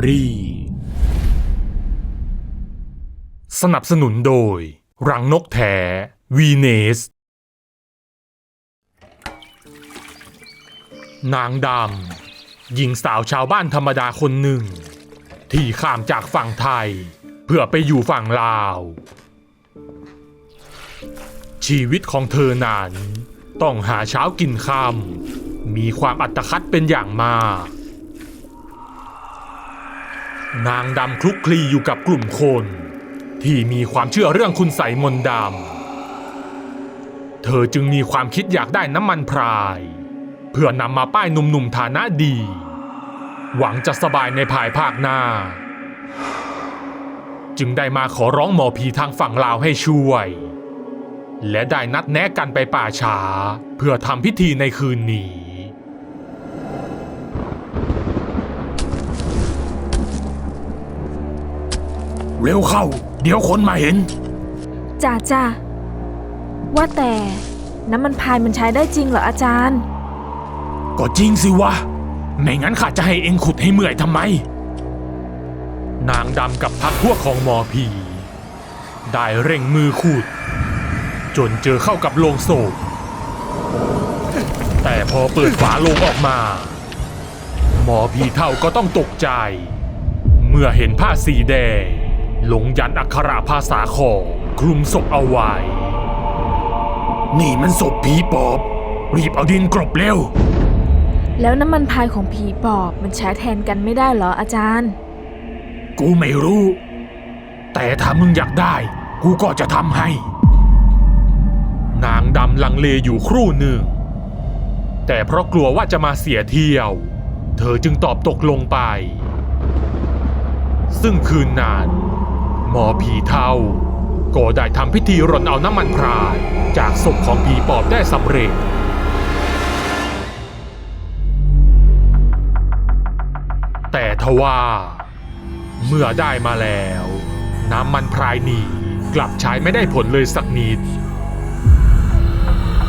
อรี่ สนับสนุนโดย รังนกแท้วีเนส นางดำหญิงสาวชาวบ้านธรรมดาคนหนึ่ง ที่ข้ามจากฝั่งไทย เพื่อไปอยู่ฝั่งลาว ชีวิตของเธอนั้นต้องหาเช้ากินค่ำมีความอัตคัดเป็นอย่างมาก นางดำคลุกคลีอยู่กับกลุ่มคน ที่มีความเชื่อเรื่องคุณใสมนดำ เธอจึงมีความคิดอยากได้น้ำมันพราย เพื่อนำมาป้ายหนุ่มๆฐานะดี หวังจะสบายในภายภาคหน้า จึงได้มาขอร้องหมอผีทางฝั่งลาวให้ช่วย และได้นัดแนะกันไปป่าช้า เพื่อทำพิธีในคืนนี้ เร็วเข้า เดี๋ยวคนมาเห็น จ้าจ้าว่าแต่น้ำมันพายมันใช้ได้จริงเหรออาจารย์ ก็จริงสิวะ ไม่งั้นข้าจะให้เองขุดให้เมื่อยทำไม นางดำกับพักพวกของหมอผี ได้เร่งมือขุดจนเจอเข้ากับโลงศพแต่พอเปิดฝาโลงออกมา หมอผีเท่าก็ต้องตกใจ เมื่อเห็นผ้าสีแดง ลงยันอักขระภาษาของคลุมศพเอาไว้ นี่มันศพผีปอบ รีบเอาดินกรบเร็ว แล้วน้ำมันพายของผีปอบมันใช้แทนกันไม่ได้เหรออาจารย์ กูไม่รู้ แต่ถ้ามึงอยากได้ กูก็จะทำให้ นางดำลังเลอยู่ครู่หนึ่ง แต่เพราะกลัวว่าจะมาเสียเที่ยว เธอจึงตอบตกลงไป ซึ่งคืนนั้น หมอผีเท่าก็ได้ทำพิธีรนเอาน้ำมันพรายจากศพของผีปอบได้สำเร็จ แต่ทว่าเมื่อได้มาแล้ว น้ำมันพรายนี้กลับใช้ไม่ได้ผลเลยสักนิด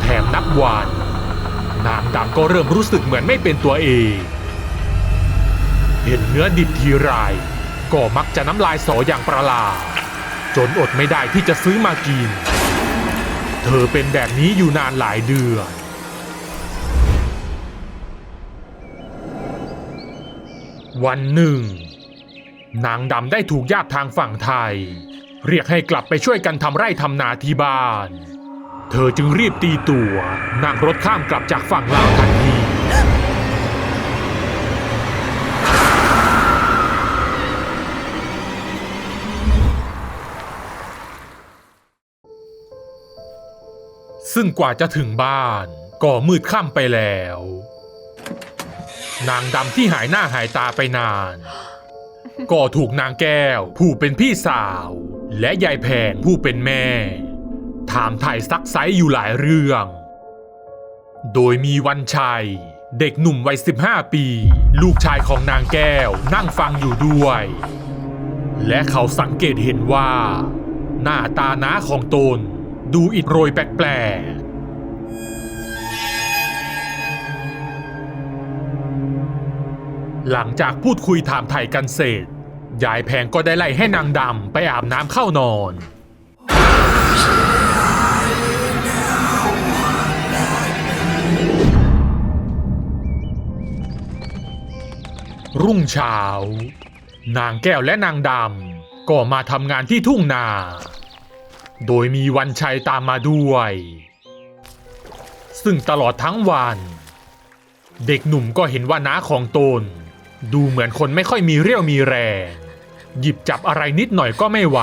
แถมนับวันนางดำก็เริ่มรู้สึกเหมือนไม่เป็นตัวเอง เห็นเนื้อดิบทีไร ก็มักจะน้ำลายสออย่างประหลาดจนอดไม่ได้ที่จะซื้อมากิน เธอเป็นแบบนี้อยู่นานหลายเดือน วันหนึ่ง นางดำได้ถูกญาติทางฝั่งไทย เรียกให้กลับไปช่วยกันทำไร่ทำนาที่บ้าน เธอจึงรีบตีตัวนั่งรถข้ามกลับจากฝั่งลาวทันที ซึ่งกว่าจะถึงบ้านก็มืดค่ำไปแล้ว นางดำที่หายหน้าหายตาไปนาน ก็ถูกนางแก้ว ผู้เป็นพี่สาว และยายแพงผู้เป็นแม่ ถามถ่ายซักไซอยู่หลายเรื่อง โดยมีวันชัย เด็กหนุ่มวัย 15 ปี ลูกชายของนางแก้วนั่งฟังอยู่ด้วย และเขาสังเกตเห็นว่า หน้าตาน้าของตน ดูอิดโรยแปลกๆ หลังจากพูดคุยถามไถ่กันเสร็จ ยายแพงก็ได้ไล่ให้นางดำไปอาบน้ำเข้านอน รุ่งเช้า นางแก้วและนางดำก็มาทำงานที่ทุ่งนา โดยมีวันชัยตามมาด้วย ซึ่งตลอดทั้งวัน เด็กหนุ่มก็เห็นว่าน้าของตน ดูเหมือนคนไม่ค่อยมีเรี่ยวมีแรง หยิบจับอะไรนิดหน่อยก็ไม่ไหว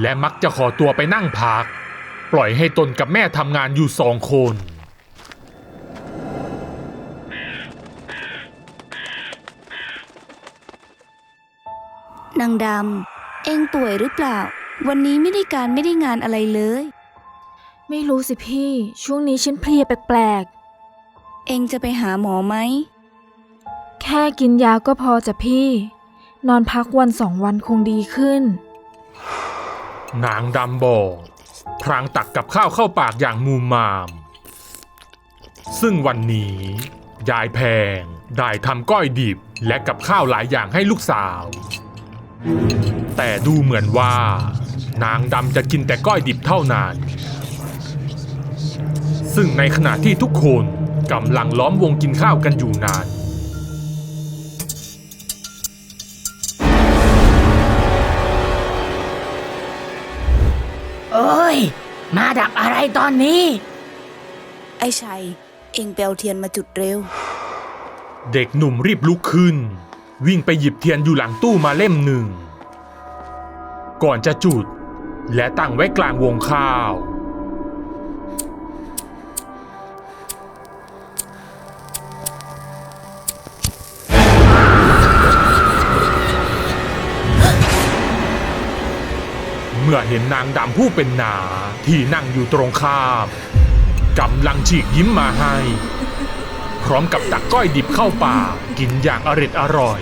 และมักจะขอตัวไปนั่งพัก ปล่อยให้ตนกับแม่ทำงานอยู่สองคนนางดำ เองป่วยหรือเปล่า วันนี้ไม่ได้การไม่ได้งานอะไรเลย ไม่รู้สิพี่ ช่วงนี้ฉันเพลียแปลกเองจะไปหาหมอไหมๆแค่กินยาก็พอจะพี่ นอนพักวันสองวันคงดีขึ้น นางดำบอกพรางตักกับข้าวเข้าปากอย่างมูมาม ซึ่งวันนี้ ยายแพงได้ทำก้อยดิบและกับข้าวหลายอย่างให้ลูกสาว แต่ดูเหมือนว่า นางดำจะกินแต่ก้อยดิบเท่านั้น ซึ่งในขณะที่ทุกคนกำลังล้อมวงกินข้าวกันอยู่นานเอ้ย มาดับอะไรตอนนี้ ไอ้ชัย เองเปลวเทียนมาจุดเร็ว เด็กหนุ่มรีบลุกขึ้น วิ่งไปหยิบเทียนอยู่หลังตู้มาเล่มหนึ่ง ก่อนจะจุด และตั้งไว้กลางวงข้าว เมื่อเห็นนางดำผู้เป็นนาที่นั่งอยู่ตรงข้ามกำลังฉีกยิ้มมาให้ พร้อมกับตักก้อยดิบเข้าปากกินอย่างอร็ดอร่อย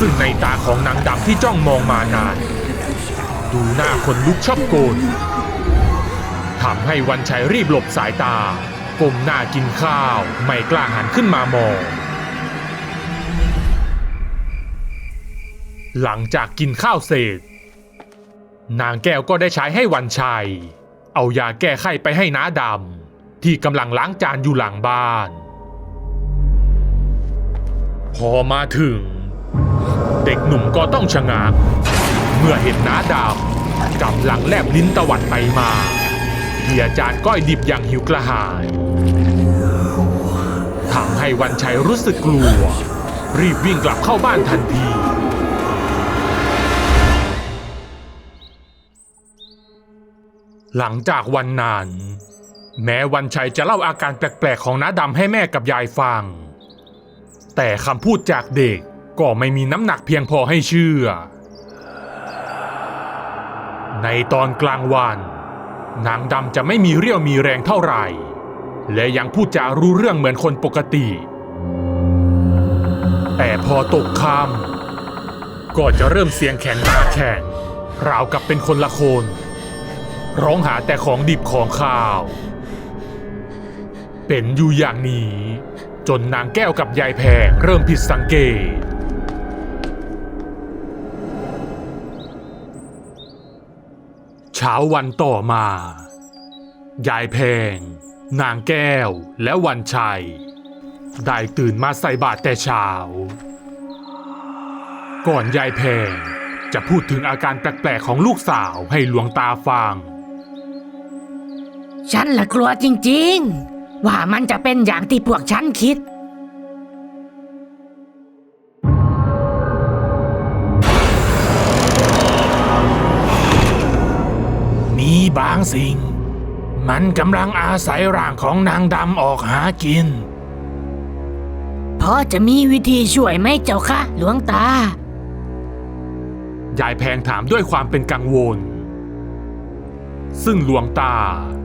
ซึ่งในตาของนางดำที่จ้องมองมานาน ดูหน้าคนลุกชอบโกนทำให้วันชัยรีบหลบสายตาก้มหน้ากินข้าว ไม่กล้าหันขึ้นมามอง หลังจากกินข้าวเสร็จ นางแก้วก็ได้ใช้ให้วันชัย เอายาแก้ไข้ไปให้น้าดำที่กำลังล้างจานอยู่หลังบ้าน พอมาถึง เด็กหนุ่มก็ต้องชะงักเมื่อเห็นน้าดำกำลังแลบลิ้นตวัดไปมาเกียจานก้อยดิบอย่างหิวกระหายทำให้วันชัยรู้สึกกลัว รีบวิ่งกลับเข้าบ้านทันที หลังจากวันนั้น แม้วันชัยจะเล่าอาการแปลกๆของน้าดำให้แม่กับยายฟัง แต่คำพูดจากเด็ก ก็ไม่มีน้ำหนักเพียงพอให้เชื่อ ในตอนกลางวัน นางดำจะไม่มีเรี่ยวมีแรงเท่าไหร่ และยังพูดจารู้เรื่องเหมือนคนปกติ แต่พอตกค่ำก็จะเริ่มเสียงแข็งตาแข็งราวกับเป็นคนละคน ร้องหาแต่ของดิบของข้าว เป็นอยู่อย่างนี้ จนนางแก้วกับยายแพงเริ่มผิดสังเกต เช้าวันต่อมา ยายแพง นางแก้วและวันชัย ได้ตื่นมาใส่บาตรแต่เช้า ก่อนยายแพงจะพูดถึงอาการแปลกๆของลูกสาวให้หลวงตาฟัง ฉันละกลัวจริงๆ ว่ามันจะเป็นอย่างที่พวกฉันคิด บางสิ่ง มันกำลังอาศัยร่างของนางดำออกหากินพอจะมีวิธีช่วยไหมเจ้าคะหลวงตา ยายแพงถามด้วยความเป็นกังวล ซึ่งหลวงตา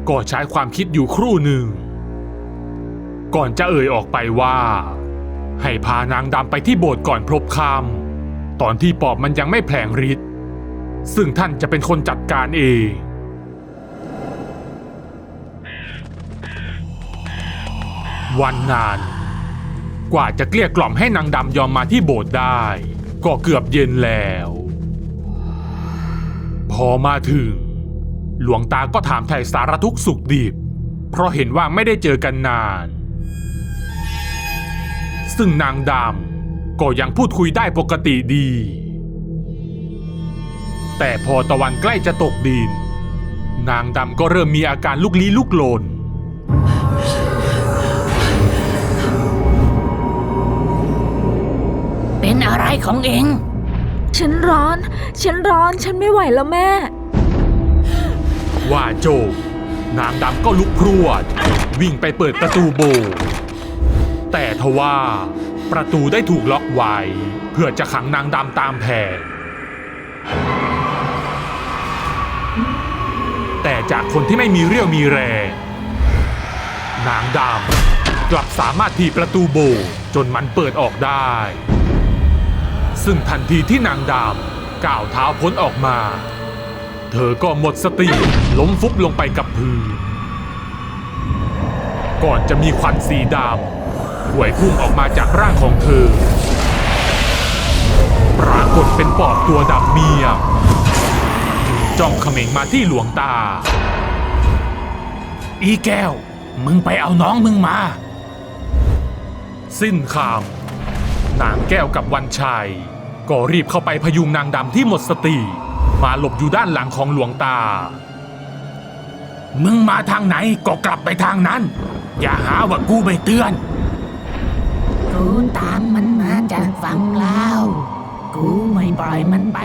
ก็ใช้ความคิดอยู่ครู่หนึ่ง ก่อนจะเอ่ยออกไปว่า ให้พานางดำไปที่โบสถ์ก่อนพลบคำตอนที่ปอบมันยังไม่แผลงฤทธิ์ซึ่งท่านจะเป็นคนจัดการเอง วันนั้นกว่าจะเกลี้ยกล่อมให้นางดำยอมมาที่โบสถ์ได้ ก็เกือบเย็นแล้ว พอมาถึง หลวงตาก็ถามไถ่สารทุกสุขดิบ เพราะเห็นว่าไม่ได้เจอกันนาน ซึ่งนางดำก็ยังพูดคุยได้ปกติดี แต่พอตะวันใกล้จะตกดิน นางดำก็เริ่มมีอาการลุกลี้ลุกลน อะไรของเอง ฉันร้อน ฉันร้อน ฉันไม่ไหวแล้วแม่ ว่าโจบนางดำก็ลุกพรวด วิ่งไปเปิดประตูโบสถ์แต่ทว่าประตูได้ถูกล็อกไว้ เพื่อจะขังนางดำตามแผนแต่จากคนที่ไม่มีเรี่ยวมีแรง นางดำกลับสามารถถีบประตูโบสถ์จนมันเปิดออกได้ ซึ่งทันทีที่นางดำก้าวเท้าพ้นออกมา เธอก็หมดสติล้มฟุบลงไปกับพื้นก่อนจะมีควันสีดำหวยพุ่งออกมาจากร่างของเธอ ปรากฏเป็นปอบตัวดำเมียมจ้องเขม็งมาที่หลวงตา อีแก้ว มึงไปเอาน้องมึงมา สิ้นคำ นางแก้วกับวันชัย ก็รีบเข้าไปพยุงนางดำที่หมดสติ มาหลบอยู่ด้านหลังของหลวงตา มึงมาทางไหนก็กลับไปทางนั้น อย่าหาว่ากูไม่เตือน กูตามมันมาจากฝั่งลาวกูไม่ปล่อยมันไป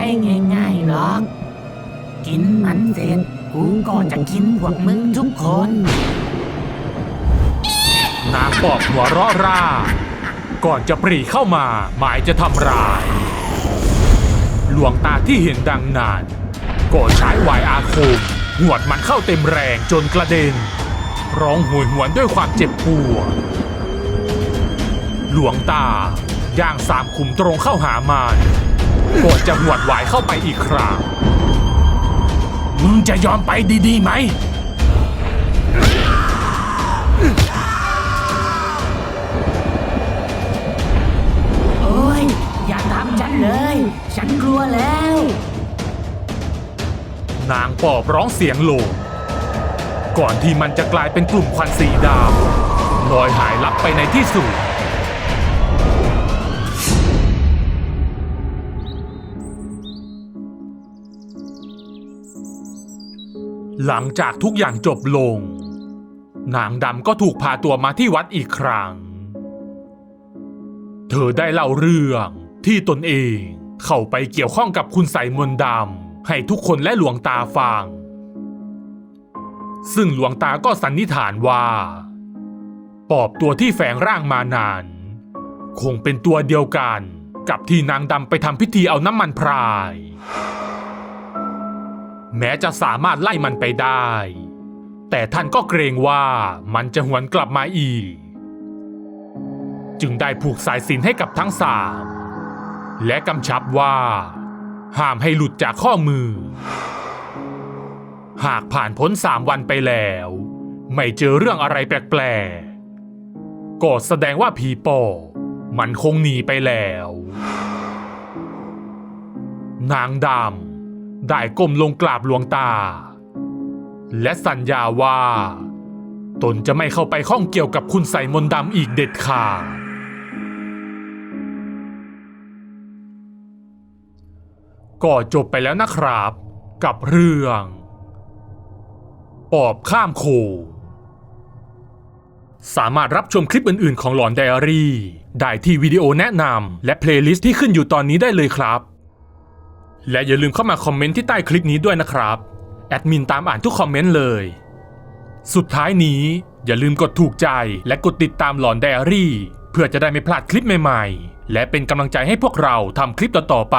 ง่ายๆหรอก กินมันเสร็จกูก็จะกินพวกมึงทุกคน นางปอบหัวเราะร่า ก่อนจะปรีเข้ามา หมายจะทำร้าย หลวงตาที่เห็นดังนั้นก็ใช้วายอาคมหวดมันเข้าเต็มแรงจนกระเด็น ร้องหวยหวนด้วยความเจ็บปวดหลวงตาย่างสามขุมตรงเข้าหามันก่อนจะหวดหวายเข้าไปอีกครั้งมึงจะยอมไปดีๆไหม ฉันเลยฉันกลัวแล้ว นางปอบร้องเสียงโหลงก่อนที่มันจะกลายเป็นกลุ่มควันสีดำลอยหายลับไปในที่สุดหลังจากทุกอย่างจบลง นางดำก็ถูกพาตัวมาที่วัดอีกครั้ง เธอได้เล่าเรื่องที่ตนเอง เข้าไปเกี่ยวข้องกับคุณใส่มนดำให้ทุกคนและหลวงตาฟัง ซึ่งหลวงตาก็สันนิษฐานว่าปอบตัวที่แฝงร่างมานาน คงเป็นตัวเดียวกันกับที่นางดำไปทำพิธีเอาน้ำมันพราย แม้จะสามารถไล่มันไปได้ แต่ท่านก็เกรงว่ามันจะหวนกลับมาอีก จึงได้ผูกสายสินให้กับทั้งสาม และกำชับว่า ห้ามให้หลุดจากข้อมือ หากผ่านพ้นสามวันไปแล้ว ไม่เจอเรื่องอะไรแปลกๆก็แสดงว่าผีปอบมันคงหนีไปแล้ว นางดำได้ก้มลงกราบหลวงตา และสัญญาว่า ตนจะไม่เข้าไปข้องเกี่ยวกับคุณใส่มนดำอีกเด็ดขาด ก็จบไปแล้วนะครับ กับเรื่องปอบข้ามโขงสามารถรับชมคลิปอื่นๆ ของหลอนไดอารี่ ได้ที่วิดีโอแนะนำและเพลย์ลิสต์ที่ขึ้นอยู่ตอนนี้ได้เลยครับ และอย่าลืมเข้ามาคอมเมนต์ที่ใต้คลิปนี้ด้วยนะครับ แอดมินตามอ่านทุกคอมเมนต์เลย สุดท้ายนี้อย่าลืมกดถูกใจและกดติดตามหลอนไดอารี่ เพื่อจะได้ไม่พลาดคลิปใหม่ๆ และเป็นกำลังใจให้พวกเราทำคลิปต่อๆไป